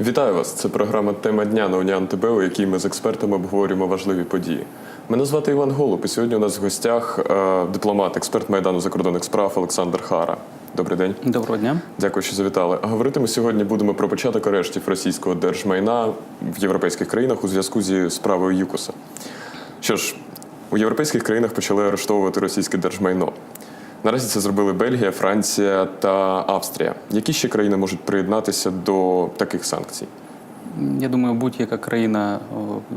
Вітаю вас! Це програма Тема дня на Уніан ТБ, у якій ми з експертами обговорюємо важливі події. Мене звати Іван Голуб, і сьогодні у нас в гостях е, дипломат, експерт майдану закордонних справ Олександр Хара. Добрий день. Доброго дня. Дякую, що завітали. А Говорити ми сьогодні будемо про початок арештів російського держмайна в європейських країнах у зв'язку зі справою ЮКОСа. Що ж, у європейських країнах почали арештовувати російське держмайно. Наразі це зробили Бельгія, Франція та Австрія. Які ще країни можуть приєднатися до таких санкцій? Я думаю, будь-яка країна,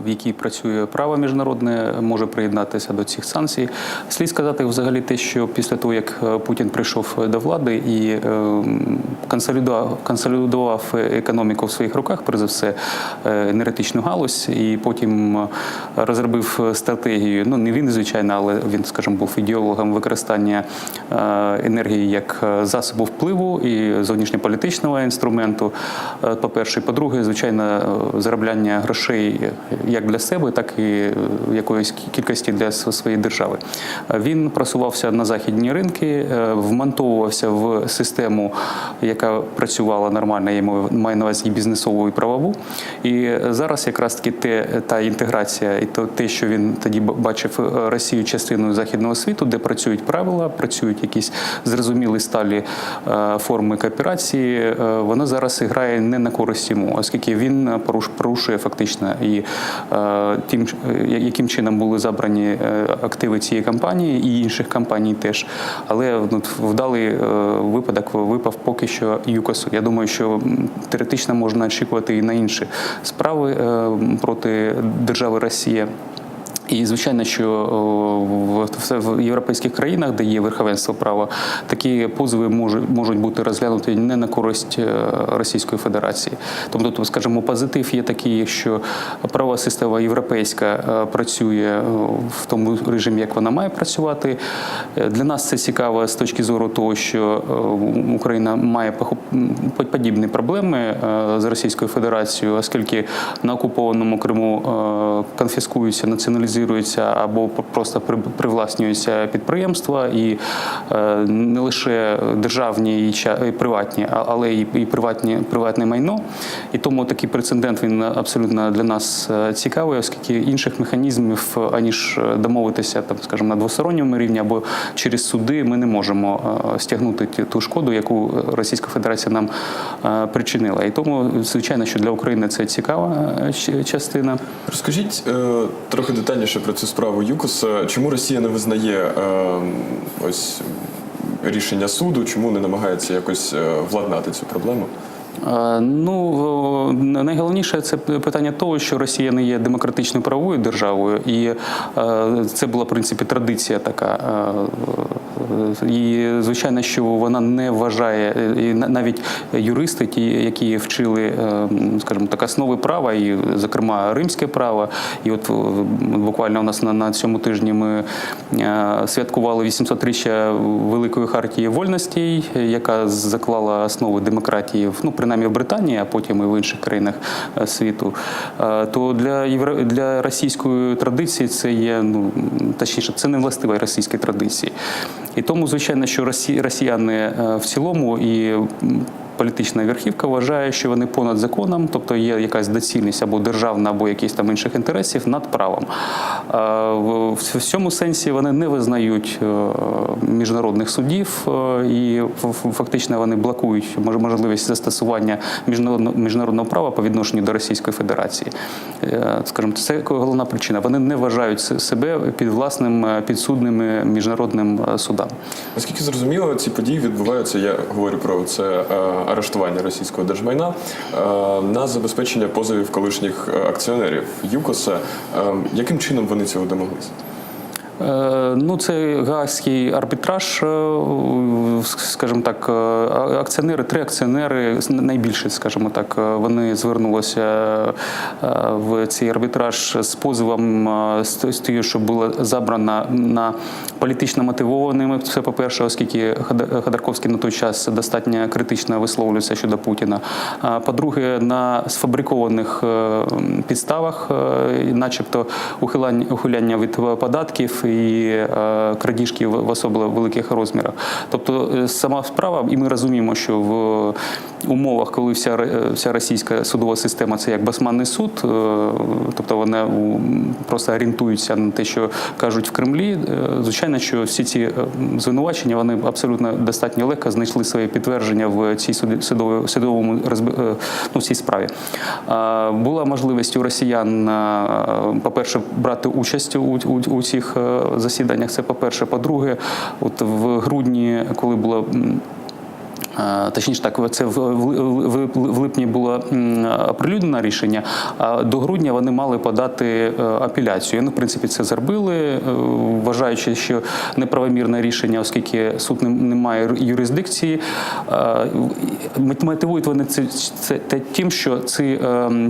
в якій працює право міжнародне, може приєднатися до цих санкцій. Слід сказати взагалі те, що після того, як е, Путін прийшов до влади і е, консолідував, економіку в своїх руках, перш за все, е, енергетичну галузь, і потім е, розробив стратегію. Ну не він, звичайно, але він, скажімо, був ідеологом використання е, енергії як е, засобу впливу і зовнішньополітичного інструменту. Е, По-перше, по-друге, звичайно, е, заробляння грошей як для себе, так і е, якоїсь кількості для своєї держави. Е, Він просувався на західні ринки, е, вмонтовувався в систему, яка працювала нормально, я маю- на увазі і бізнесову і правову. І зараз якраз таки те, та інтеграція, і то те, що він тоді бачив е, Росію частиною західного світу, де працюють правила, працюють якісь зрозумілі сталі е, форми кооперації, е, воно зараз грає не на користь йому, оскільки він поруш- порушує фактично і е, тим, е, яким чином були забрані е, активи цієї компанії і інших компаній теж. Але ну, вдалий випадок випав поки що ЮКОСу. Я думаю, що теоретично можна очікувати і на інші справи проти держави Росія. І звичайно, що в, європейських країнах, де є верховенство права, такі позови можуть бути розглянуті не на користь е, Російської Федерації. Тобто, скажімо, позитив є такий, що правова система європейська е, працює е, в тому режимі, як вона має працювати. Е, Для нас це цікаво з точки зору того, що е, Україна має подібні проблеми е, з Російською Федерацією, оскільки на окупованому Криму е, конфіскуються, націоналізуються або просто привласнюються підприємства, і е, не лише державні і приватні, але і приватні приватне майно. І тому такий прецедент він абсолютно для нас е, цікавий, оскільки інших механізмів, аніж е, домовитися там, скажімо, на двосторонньому рівні або через суди, ми не можемо стягнути ту шкоду, яку Російська Федерація нам причинила. І тому, звичайно, що для України це цікава частина. Розкажіть трохи детальніше про цю справу ЮКОСа. Чому Росія не визнає е, ось рішення суду? Чому не намагається якось е, владнати цю проблему? Е, Ну найголовніше це питання того, що Росія не є демократичною правовою державою, і е, це була в принципі традиція така. І звичайно, що вона не вважає і на- навіть юристи, ті, які вчили, е, скажімо так, основи права, і зокрема римське право. І от е, буквально у нас на, на цьому тижні ми е, святкували 800-річчя Великої хартії вольностей, яка заклала основи демократії, ну принаймні в Британії, а потім і в інших країнах світу. То для євро... для російської традиції це є ну точніше, це не властива російській традиції. І тому, звичайно, що росі... росіяни е, в цілому і політична верхівка вважає, що вони понад законом, тобто є якась доцільність або державна, або якісь там інших інтересів над правом. Е, В цьому сенсі вони не визнають е, міжнародних судів е, і фактично вони блокують мож- можливість застосування міжнародного права по відношенню до Російської Федерації. Скажімо, це головна причина. Вони не вважають себе під власним підсудними міжнародним судам. Наскільки зрозуміло, ці події відбуваються. Я говорю про це арештування російського держмайна е, на забезпечення позовів колишніх е, акціонерів ЮКОСа. Е, яким чином вони цього домоглися? Е, Ну, це гаагський арбітраж, е, скажімо так, е, акціонери, три акціонери, найбільше, скажімо так, вони звернулися в цей арбітраж з позовом з тою- що було забрано на політично мотивованими. Це по-перше, оскільки Хода- Ходорковський на той час достатньо критично висловлювався щодо Путіна. А по-друге, на сфабрикованих підставах, начебто ухиляння від податків і е, крадіжки в особливо великих розмірах. Тобто е, сама справа, і ми розуміємо, що в умовах, коли вся, ре- вся російська судова система це як басманний суд, е, тобто вони м, просто орієнтуються на те, що кажуть в Кремлі. е, Звичайно, що всі ці е, звинувачення вони абсолютно достатньо легко знайшли своє підтвердження в цій судовому е, ну, цій справі. Була можливість у росіян, по-перше, брати участь у, у, у цих е, засіданнях. Це по-перше. По-друге, от в грудні, коли було. Е, Точніше так, це в, липні було оприлюднено рішення, а до грудня вони мали подати е, апеляцію. Вони, в принципі, це зробили, е, вважаючи, що неправомірне рішення, оскільки суд не, має юрисдикції. Мотивують вони це, це тим, що ці,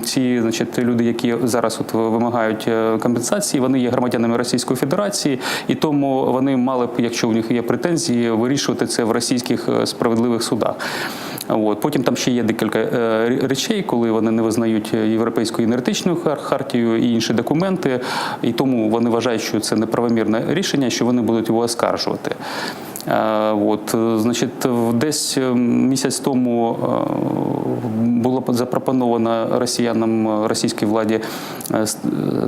ці значить, люди, які зараз от вимагають компенсації, вони є громадянами Російської Федерації, і тому вони мали б, якщо у них є претензії, вирішувати це в російських справедливих судах. От. Потім там ще є декілька е, речей, коли вони не визнають європейську енергетичну хартію і інші документи, і тому вони вважають, що це неправомірне рішення, що вони будуть його оскаржувати. Е, От, е, значить, десь е, місяць тому було запропоновано росіянам, російській владі,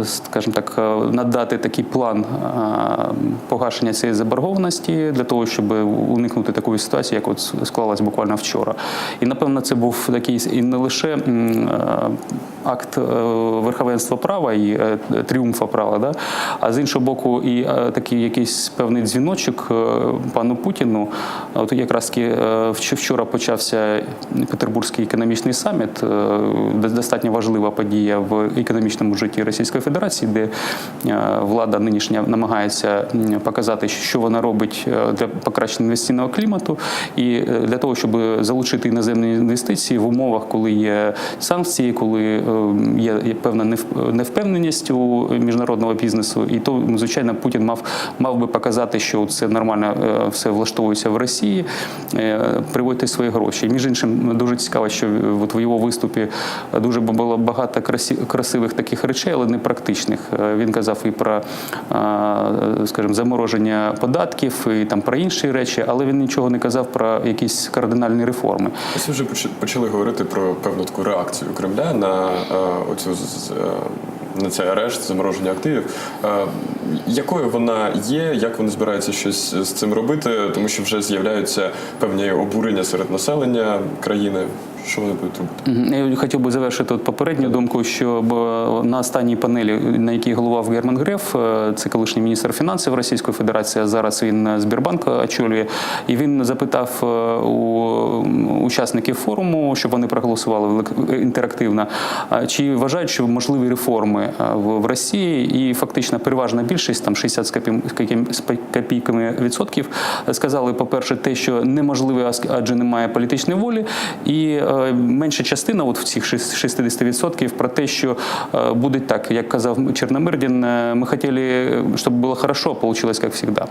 скажімо так, надати такий план погашення цієї заборгованості для того, щоб уникнути такої ситуації, як от склалась буквально вчора. І напевно, це був такий і не лише акт верховенства права і тріумфа права, да? а з іншого боку, і такий якийсь певний дзвіночок е, пану Путіну. От якраз е, вчора почався Петербурзький економічний саміт, е, достатньо важлива подія в економічному житті Російської Федерації, де е, влада нинішня намагається показати, що вона робить для покращення інвестиційного клімату, і для того, щоб залучити іноземні інвестиції в умовах, коли є санкції, коли є, певна невп- невпевненість у міжнародного бізнесу, і то звичайно Путін мав мав би показати, що це нормально все влаштовується в Росії, е, приводьте свої гроші. Між іншим, дуже цікаво, що от в його виступі дуже було багато красивих таких речей, але не практичних. Е, Він казав і про, е, скажімо, замороження податків, і там про інші речі, але він нічого не казав про якісь кардинальні реформи. Ось вже поч- почали говорити про певну таку реакцію Кремля на е, оцю е, цей арешт, замороження активів. Е, якою вона є, як вони збираються щось з цим робити, тому що вже з'являються певні обурення серед населення країни. Що вони будуть робити? Я хотів би завершити от попередню думку, що на останній панелі, на якій головав Герман Греф, е, це колишній міністр фінансів Російської Федерації, а зараз він е, Збірбанк очолює. І він запитав е, у учасників форуму, щоб вони проголосували інтерактивно, чи вважають, що можливі реформи в Росії, і фактично переважна більшість, там 60 з копій- з копій- з копійками відсотків, сказали, по-перше, те, що неможливе, ас- адже немає політичної волі, і менша частина, от в цих 60% про те, що е, буде так, як казав Чорномирдін, е, ми хотіли, щоб було хорошо, вийшло, як завжди.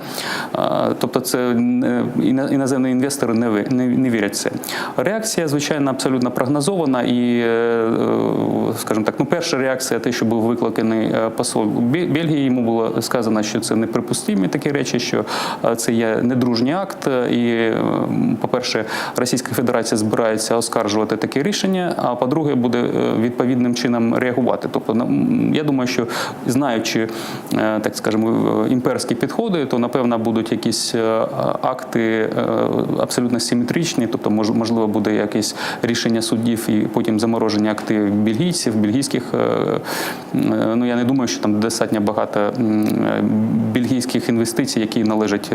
Е, Тобто, це е, іноземні інвестори не, вірять в це. Реакція, звичайно, абсолютно прогнозована, і, е, е, скажімо так, ну, перша реакція, те, що був викликаний е, посол Бе- Бельгії, йому було сказано, що це неприпустимі такі речі, що е, це є недружній акт. е, І, е, по-перше, Російська Федерація збирається оскаржувати таке рішення. А по-друге, буде е, відповідним чином реагувати. Тобто, я думаю, що знаючи е, так скажемо е, імперські підходи, то напевно будуть якісь акти абсолютно симетричні, тобто можливо буде якесь рішення суддів і потім замороження активів бельгійців, бельгійських. Ну я не думаю, що там достатньо багато бельгійських інвестицій, які належать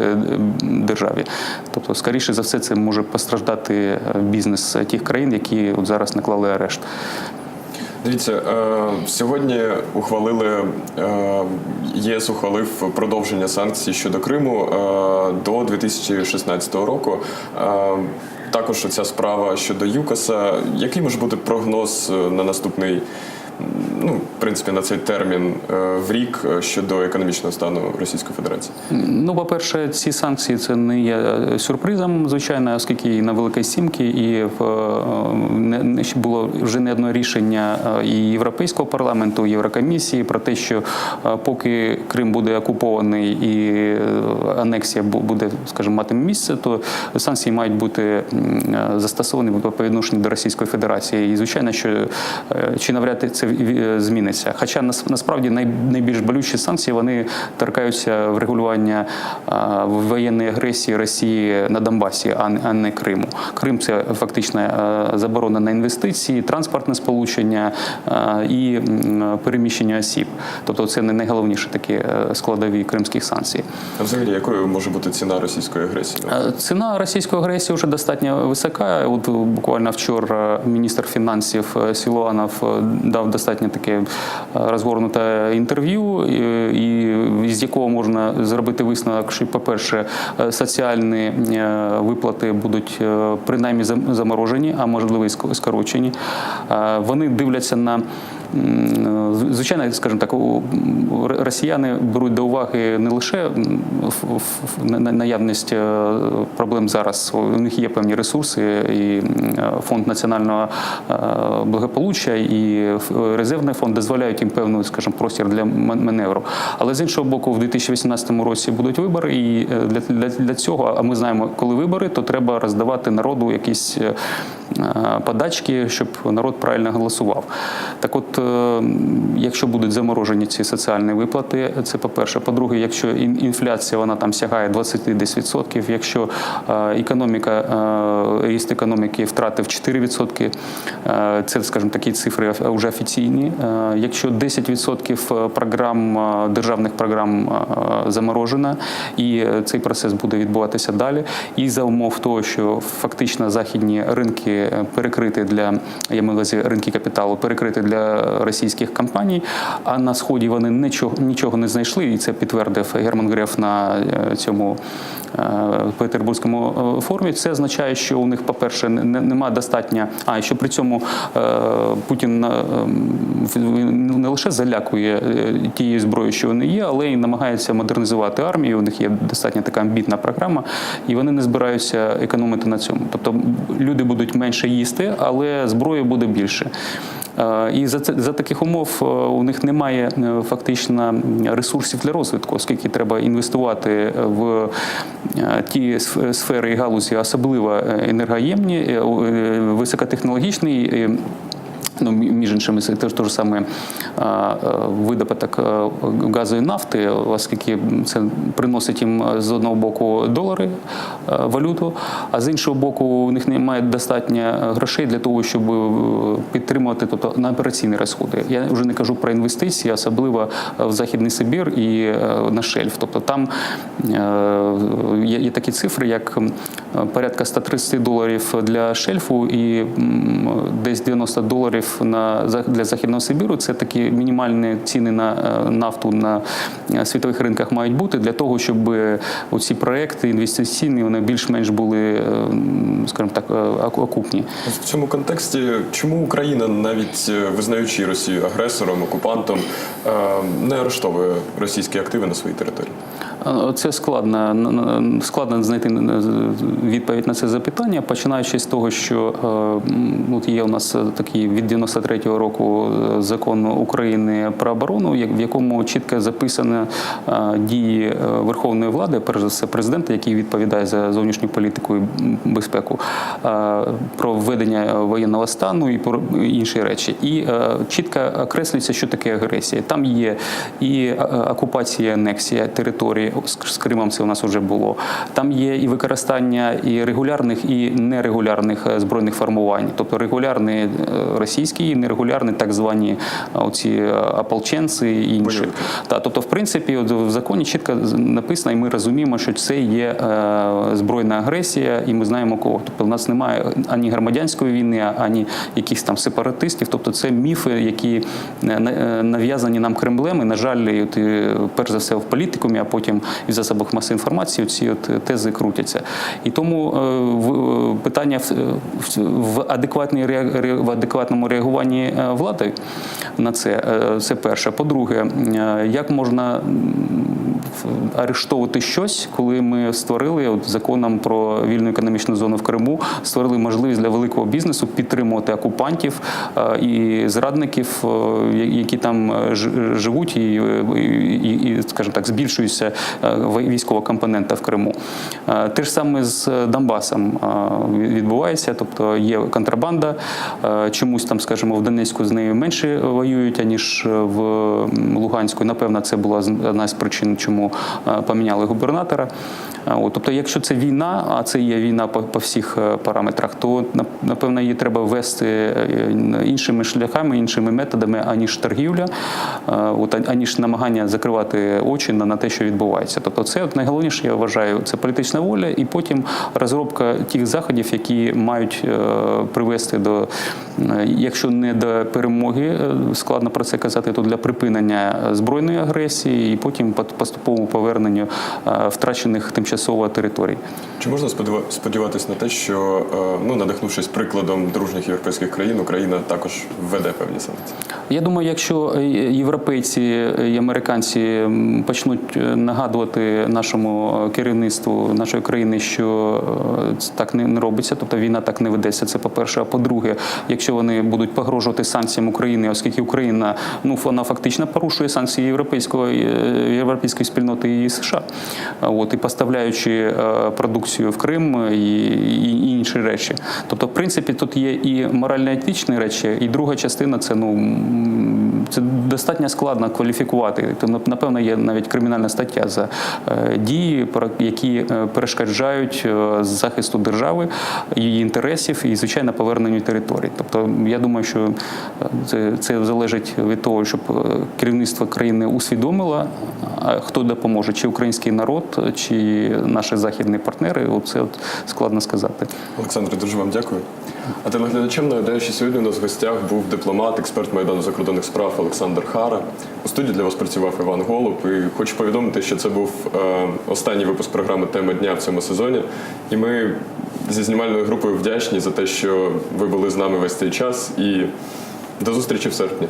державі. Тобто, скоріше за все, це може постраждати бізнес тих країн, які от зараз наклали арешт. Дивіться, е, сьогодні ухвалили е, ЄС ухвалив продовження санкцій щодо Криму е, до 2016 року. Також ця справа щодо ЮКОСа. Який може бути прогноз на наступний ну, в принципі, на цей термін е, в рік е, щодо економічного стану Російської Федерації? Ну, по-перше, ці санкції це не є е, сюрпризом, звичайно, оскільки і на Великій Сімки, і в не, було вже не одне рішення і Європейського парламенту, і Єврокомісії про те, що поки Крим буде окупований і анексія буде, скажімо, мати місце, то санкції мають бути застосовані по відношенню до Російської Федерації. І звичайно, що чи навряд це зміниться. Хоча насправді найбільш болючі санкції вони торкаються врегулювання воєнної агресії Росії на Донбасі, а не- Криму. Крим це фактично е, заборона на інвестиції, транспортне сполучення е, і переміщення осіб. Тобто, це не найголовніші такі е, складові кримських санкцій. А взагалі, якою може бути ціна російської агресії? Е, Ціна російської агресії вже достатньо висока. От е, буквально вчора міністр фінансів е, Сілуанов е, дав достатньо таке е, розгорнуте інтерв'ю, і, з якого можна зробити висновок, що, по-перше, е, соціальні е, виплати будуть принаймні заморожені, а можливо і скорочені. Вони дивляться на звичайно, скажімо так, росіяни беруть до уваги не лише наявність е, проблем зараз. У них є певні ресурси, і е, фонд національного е, благополуччя і резервний фонд дозволяють їм певну, скажімо, простір для маневру. Але з іншого боку, в 2018 році будуть вибори, і для, для, для цього, а ми знаємо, коли вибори, то треба роздавати народу якісь подачки, щоб народ правильно голосував. Так от, е, якщо будуть заморожені ці соціальні виплати, це по-перше. По-друге, якщо інфляція вона там сягає 20 десь відсотків, якщо е, економіка, е, ріст економіки втратив 4%, е, це, скажімо, такі цифри вже офіційні. Е, Якщо 10% програм, е, державних програм е, заморожено, і е, цей процес буде відбуватися далі. І за умов того, що фактично західні ринки перекриті для я маю ринки капіталу, перекриті для російських компаній, а на сході вони нічого нічого не знайшли, і це підтвердив Герман Греф на е, цьому е, Петербурзькому е, форумі. Це означає, що у них, по-перше, не- не- нема достатньо. А і що при цьому Путін е, не лише залякує тією зброєю, що вони є, але й намагається модернізувати армію. У них є достатньо така амбітна програма, і вони не збираються економити на цьому. Тобто люди будуть менше їсти, але зброї буде більше. Е, І за це за таких умов е, у них немає е, фактично ресурсів для розвитку, оскільки треба інвестувати в ті сфери і галузі, особливо енергоємні, високотехнологічні. Е, Ну, між іншими, це теж те ж саме а, видобуток газу і нафти, оскільки це приносить їм з одного боку долари, валюту, а з іншого боку, у них немає достатньо грошей для того, щоб е, підтримувати тобто, на операційні розходи. Я вже не кажу про інвестиції, особливо в Західний Сибір і е, на шельф. Тобто там е, є, такі цифри, як порядка 130 доларів для шельфу і десь 90 доларів на за- для західного Сибіру. Це такі мінімальні ціни на е, нафту на е, світових ринках мають бути для того, щоб е, оці проекти інвестиційні вони більш-менш були, скажімо так, окупні. В цьому контексті, чому Україна, навіть визнаючи Росію агресором, окупантом, не арештовує російські активи на своїй території? Е, Це складно, складно знайти відповідь на це запитання, починаючи з того, що е, от є у нас такий від 93-го року е, закон України про оборону, в якому чітко записано е, дії е, Верховної влади, перш за все президента, який відповідає за зовнішню політику і безпеку, е, про введення воєнного стану і про інші речі. І е, чітко окреслюється, що таке агресія. Там є і е, окупація, анексія території з з Кримом. Це у нас вже було. Там є і використання і регулярних, і нерегулярних е, збройних формувань, тобто регулярні е, російські, і нерегулярні так звані е, оці ополченці і інші. Та, тобто, в принципі, от в законі чітко написано, і ми розуміємо, що це є е, збройна агресія, і ми знаємо кого. Тобто, в нас немає ані громадянської війни, ані якихось там сепаратистів. Тобто, це міфи, які нав'язані нам Кремлем. І, на жаль, от, перш за все в політикумі, а потім і в засобах масової інформації ці от тези крутяться. І тому е, е, питання в, адекватній в адекватному реагуванні е, влади на це е, це перше. По-друге, е, як можна арештовувати щось, коли ми створили от законом про вільну економічну зону в Криму, створили можливість для великого бізнесу підтримувати окупантів е, і зрадників, е, які там е, ж- живуть, і, і, і скажімо так, збільшується військова компонента в Криму. Те ж саме з Донбасом відбувається, тобто є контрабанда. Чомусь там, скажімо, в Донецьку з нею менше воюють, аніж в Луганську. Напевно, це була одна з причин, чому е, поміняли губернатора. Е, От, тобто, якщо це війна, а це є війна по, по всіх е, параметрах, то напевно її треба вести іншими шляхами, іншими методами, аніж торгівля, от, аніж намагання закривати очі на, на те, що відбувається. Тобто, це от найголовніше, я вважаю, це політична воля, і потім розробка тих заходів, які мають привести до, якщо не до перемоги, складно про це казати, то для припинення збройної агресії і потім по- поступовому поверненню е, втрачених тимчасово територій. Чи можна сподіва- сподіватись на те, що е, ну надихнувшись прикладом дружніх європейських країн, Україна також введе певні санкції? Я думаю, якщо європейці і американці почнуть е, нагадувати нашому керівництву нашої країни, що так не робиться, тобто війна так не ведеться. Це по-перше. А по-друге, якщо вони будуть погрожувати санкціям України, оскільки Україна ну вона фактично порушує санкції європейської е, європейської спільноти і США, от і поставляючи е, продукцію в Крим і, і, і інші речі. Тобто, в принципі, тут є і морально-етичні речі, і друга частина це ну це достатньо складно кваліфікувати. То напевно є навіть кримінальна стаття за е, дії, які е, перешкоджають е, захисту держави, її інтересів і звичайно поверненню територій. Тобто, я думаю, що е, це, це залежить від того, щоб е, керівництво країни усвідомило, хто допоможе, чи український народ, чи наші західні партнери. Оце от складно сказати. Олександре, дуже вам дякую. А телеглядачам нагадаю, що сьогодні у нас в гостях був дипломат, експерт Майдану закордонних справ Олександр Хара. У студії для вас працював Іван Голуб. І хочу повідомити, що це був е, останній випуск програми Тема дня в цьому сезоні. І ми зі знімальною групою вдячні за те, що ви були з нами весь цей час. І до зустрічі в серпні.